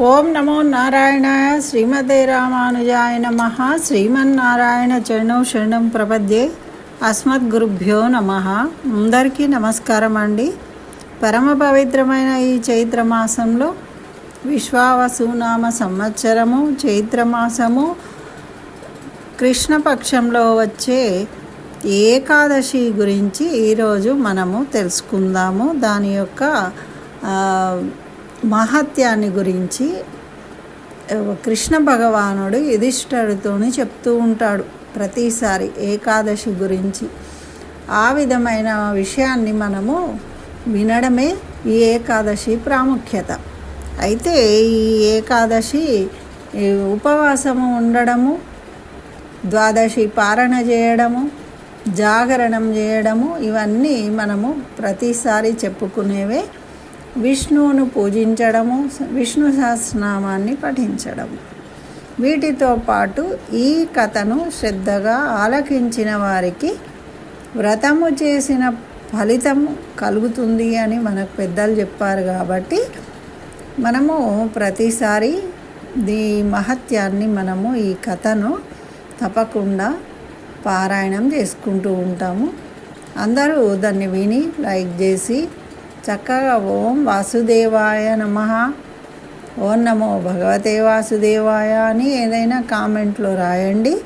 ఓం నమో నారాయణాయ శ్రీమదే రామానుజాయ నమ. శ్రీమన్నారాయణ చరణం శరణం ప్రపద్యే. అస్మద్గురుభ్యో నమ. అందరికీ నమస్కారం అండి. పరమ పవిత్రమైన ఈ చైత్ర మాసంలో విశ్వావసునామ సంవత్సరము చైత్రమాసము కృష్ణపక్షంలో వచ్చే ఏకాదశి గురించి ఈరోజు మనము తెలుసుకుందాము. దాని యొక్క మహత్యాన్ని గురించి కృష్ణ భగవానుడు యుధిష్ఠరుతోని చెప్తూ ఉంటాడు ప్రతిసారి ఏకాదశి గురించి. ఆ విధమైన విషయాన్ని మనము వినడమే ఈ ఏకాదశి ప్రాముఖ్యత. అయితే ఈ ఏకాదశి ఉపవాసము ఉండడము ద్వాదశి పారణ చేయడము జాగరణం చేయడము ఇవన్నీ మనము ప్రతిసారి చెప్పుకునేవే విష్ణువును పూజించడము విష్ణు సహస్రనామాన్ని పఠించడము. వీటితో పాటు ఈ కథను శ్రద్ధగా ఆలకించిన వారికి వ్రతము చేసిన ఫలితం కలుగుతుంది అని మనకు పెద్దలు చెప్పారు కాబట్టి మనము ప్రతిసారి దీ మహత్యాన్ని మనము ఈ కథను తప్పకుండా పారాయణం చేసుకుంటూ ఉంటాము. అందరూ దాన్ని విని లైక్ చేసి చక్కగా ఓం వాసుదేవాయ నమ. ఓం నమో భగవతే వాసుదేవాయ అని ఏదైనా కామెంట్లో రాయండి.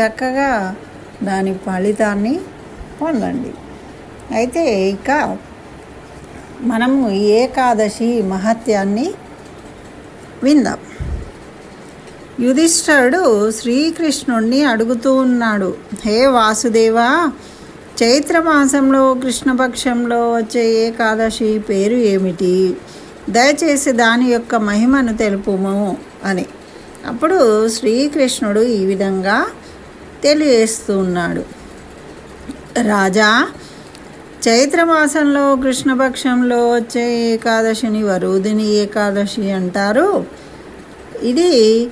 చక్కగా దాని ఫలితాన్ని పొందండి. అయితే ఇక మనము ఏకాదశి మహత్యాన్ని విందాం. యుధిష్ఠరుడు శ్రీకృష్ణుణ్ణి అడుగుతూ ఉన్నాడు. హే వాసుదేవా చైత్రమాసంలో కృష్ణపక్షంలో వచ్చే ఏకాదశి పేరు ఏమిటి? దయచేసి దాని యొక్క మహిమను తెలుపుము అని. అప్పుడు శ్రీకృష్ణుడు ఈ విధంగా తెలియజేస్తున్నాడు. రాజా చైత్రమాసంలో కృష్ణపక్షంలో వచ్చే ఏకాదశిని వరుదిని ఏకాదశి అంటారు. ఇది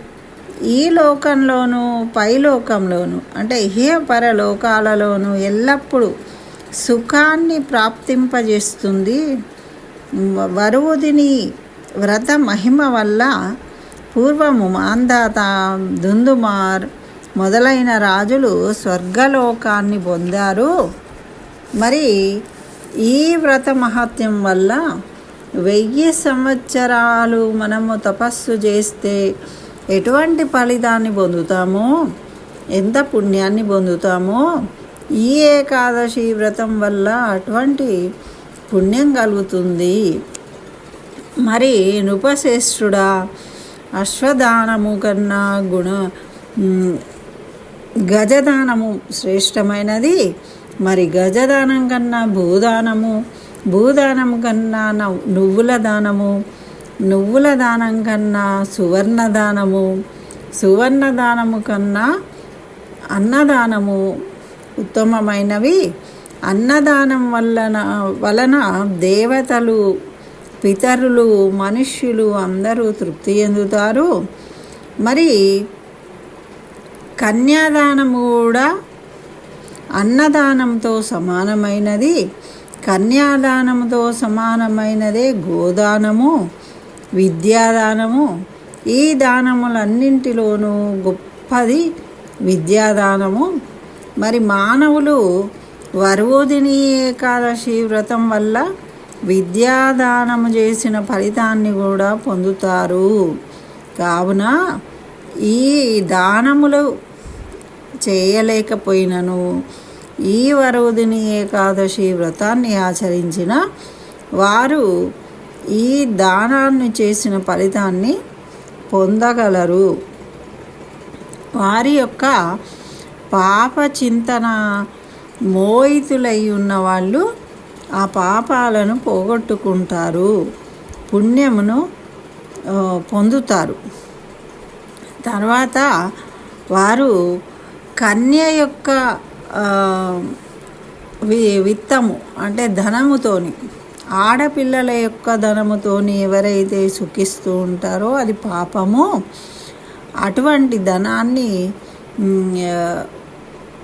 ఈ లోకంలోను పై లోకంలోను అంటే ఇహ పరలోకాలలోను ఎల్లప్పుడూ సుఖాన్ని ప్రాప్తింపజేస్తుంది. వరువుదిని వ్రత మహిమ వల్ల పూర్వము మాందాత దుందుమార్ మొదలైన రాజులు స్వర్గలోకాన్ని పొందారు. మరి ఈ వ్రత మహత్యం వల్ల వెయ్యి సంవత్సరాలు మనము తపస్సు చేస్తే ఎటువంటి ఫలితాన్ని పొందుతామో ఎంత పుణ్యాన్ని పొందుతామో ఈ ఏకాదశి వ్రతం వల్ల అటువంటి పుణ్యం కలుగుతుంది. మరి నృపశ్రేష్ఠుడా అశ్వదానము కన్నా గుణ గజదానము శ్రేష్టమైనది. మరి గజదానం కన్నా భూదానము భూదానం కన్నా నవ్- నువ్వుల దానము నువ్వుల దానం కన్నా సువర్ణ దానము సువర్ణ దానము కన్నా అన్నదానము ఉత్తమమైనవి. అన్నదానం వలన వలన దేవతలు పితరులు మనుష్యులు అందరూ తృప్తి చెందుతారు. మరి కన్యాదానము కూడా అన్నదానంతో సమానమైనది. కన్యాదానంతో సమానమైనదే గోదానము. విద్యాదానము. ఈ దానములన్నింటిలోనూ గొప్పది విద్యాదానము. మరి మానవులు వరువుదిని ఏకాదశి వ్రతం వల్ల విద్యాదానము చేసిన ఫలితాన్ని కూడా పొందుతారు. కావున ఈ దానములు చేయలేకపోయినను ఈ వరుదిని ఏకాదశి వ్రతాన్ని ఆచరించిన వారు ఈ దానాన్ని చేసిన ఫలితాన్ని పొందగలరు. వారి యొక్క పాప చింతన మోయితులై ఉన్న వాళ్ళు ఆ పాపాలను పోగొట్టుకుంటారు. పుణ్యమును పొందుతారు. తర్వాత వారు కన్య యొక్క వి- విత్తము అంటే ధనముతోని ఆడపిల్లల యొక్క ధనముతోని ఎవరైతే సుఖిస్తూ ఉంటారో అది పాపము. అటువంటి ధనాన్ని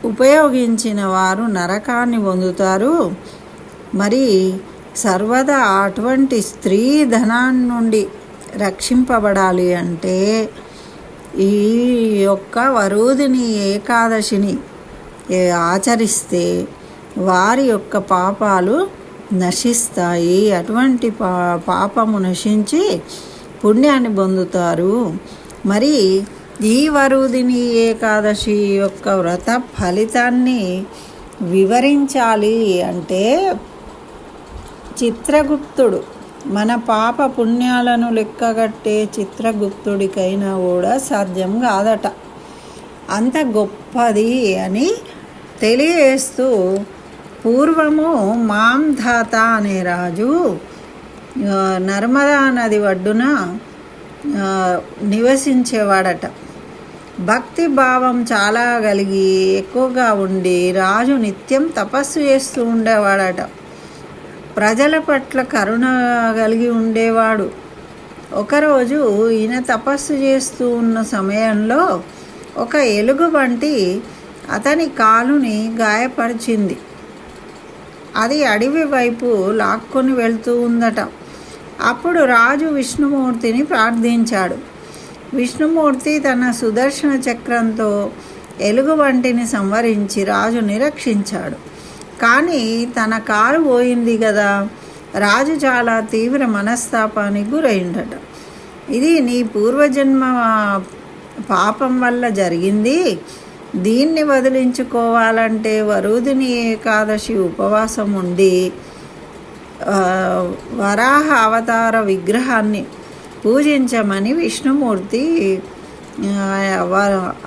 ఉపయోగించిన వారు నరకాన్ని పొందుతారు. మరి సర్వదా అటువంటి స్త్రీ ధనాన్ని నుండి రక్షింపబడాలి అంటే ఈ యొక్క వరుదిని ఏకాదశిని ఆచరిస్తే వారి యొక్క పాపాలు నశిస్తాయి. అటువంటి పా పాపము నశించి పుణ్యాన్ని పొందుతారు. మరి ఈ వరుదిని ఏకాదశి యొక్క వ్రత ఫలితాన్ని వివరించాలి అంటే చిత్రగుప్తుడు మన పాప పుణ్యాలను లెక్కగట్టే చిత్రగుప్తుడికైనా కూడా సాధ్యం కాదట. అంత గొప్పది అని తెలియజేస్తూ పూర్వము మాంధాత అనే రాజు నర్మదా నది ఒడ్డున నివసించేవాడట. భక్తి భావం చాలా కలిగి ఎక్కువగా ఉండి రాజు నిత్యం తపస్సు చేస్తూ ఉండేవాడట. ప్రజల పట్ల కరుణ కలిగి ఉండేవాడు. ఒకరోజు ఈయన తపస్సు చేస్తూ ఉన్న సమయంలో ఒక ఎలుగు వంటి అతని కాలుని గాయపరిచింది. అది అడవి వైపు లాక్కొని వెళ్తూ ఉందట. అప్పుడు రాజు విష్ణుమూర్తిని ప్రార్థించాడు. విష్ణుమూర్తి తన సుదర్శన చక్రంతో ఎలుగుబంటిని సంవరించి రాజుని రక్షించాడు కానీ తన కారు పోయింది కదా రాజు చాలా తీవ్ర మనస్తాపానికి గురైందట. ఇది నీ పూర్వజన్మ పాపం వల్ల జరిగింది. దీన్ని వదిలించుకోవాలంటే వరుదిని ఏకాదశి ఉపవాసం ఉండి వరాహ అవతార విగ్రహాన్ని పూజించమని విష్ణుమూర్తి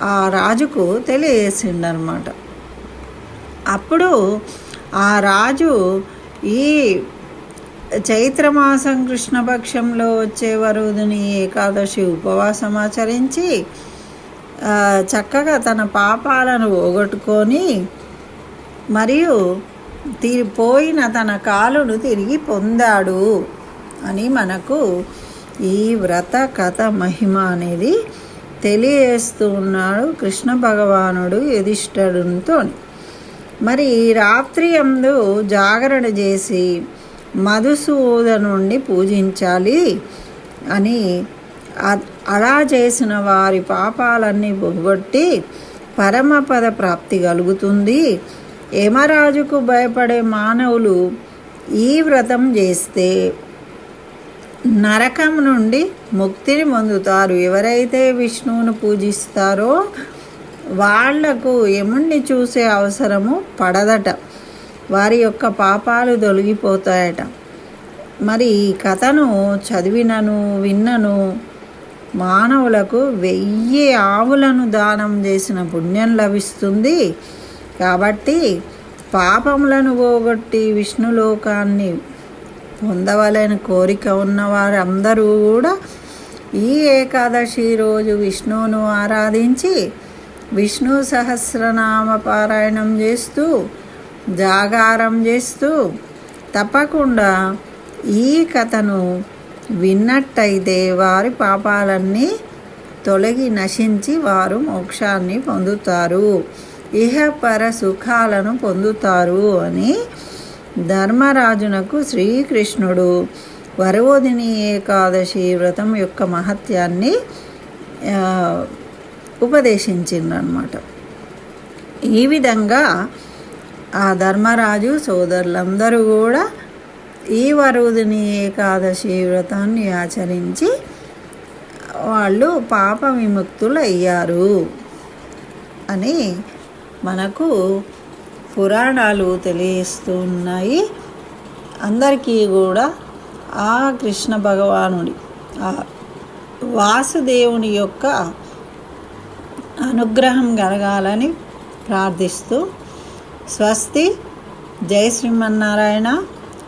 ఆ, రాజుకు తెలియజేసిండనమాట. అప్పుడు ఆ రాజు ఈ చైత్రమాసం కృష్ణపక్షంలో వచ్చే వరుదిని ఏకాదశి ఉపవాసం ఆచరించి చక్కగా తన పాపాలను పోగొట్టుకొని మరియు పోయిన తన కాలును తిరిగి పొందాడు అని మనకు ఈ వ్రత కథ మహిమ అనేది తెలియజేస్తూ ఉన్నాడు కృష్ణ భగవానుడు యుధిష్ఠుడితో మరి రాత్రి అందు జాగరణ చేసి మధుసూదనుణ్ణి పూజించాలి అని అలా చేసిన వారి పాపాలన్నీ పోగొట్టి పరమపద ప్రాప్తి కలుగుతుంది. యమరాజుకు భయపడే మానవులు ఈ వ్రతం చేస్తే నరకం నుండి ముక్తిని పొందుతారు. ఎవరైతే విష్ణువును పూజిస్తారో వాళ్ళకు యముణ్ణి చూసే అవసరము పడదట. వారి యొక్క పాపాలు తొలగిపోతాయట. మరి ఈ కథను చదివినను విన్నను మానవులకు వెయ్యి ఆవులను దానం చేసిన పుణ్యం లభిస్తుంది. కాబట్టి పాపములను పోగొట్టి విష్ణులోకాన్ని పొందవలని కోరిక ఉన్న వారందరూ కూడా ఈ ఏకాదశి రోజు విష్ణువును ఆరాధించి విష్ణు సహస్రనామ పారాయణం చేస్తూ జాగారం చేస్తూ తప్పకుండా ఈ కథను విన్నట్టయితే వారి పాపాలన్నీ తొలగి నశించి వారు మోక్షాన్ని పొందుతారు. ఇహపర సుఖాలను పొందుతారు అని ధర్మరాజునకు శ్రీకృష్ణుడు వరవోదిని ఏకాదశి వ్రతం యొక్క మహత్యాన్ని ఉపదేశించిందనమాట ఈ విధంగా ఆ ధర్మరాజు సోదరులందరూ కూడా ఈ వరుదిని ఏకాదశి వ్రతాన్ని ఆచరించి వాళ్ళు పాప విముక్తులు అయ్యారు అని మనకు పురాణాలు తెలియస్తూ ఉన్నాయి అందరికీ కూడా ఆ కృష్ణ భగవానుడి ఆ వాసుదేవుని యొక్క అనుగ్రహం కలగాలని ప్రార్థిస్తూ స్వస్తి. జై శ్రీమన్నారాయణ.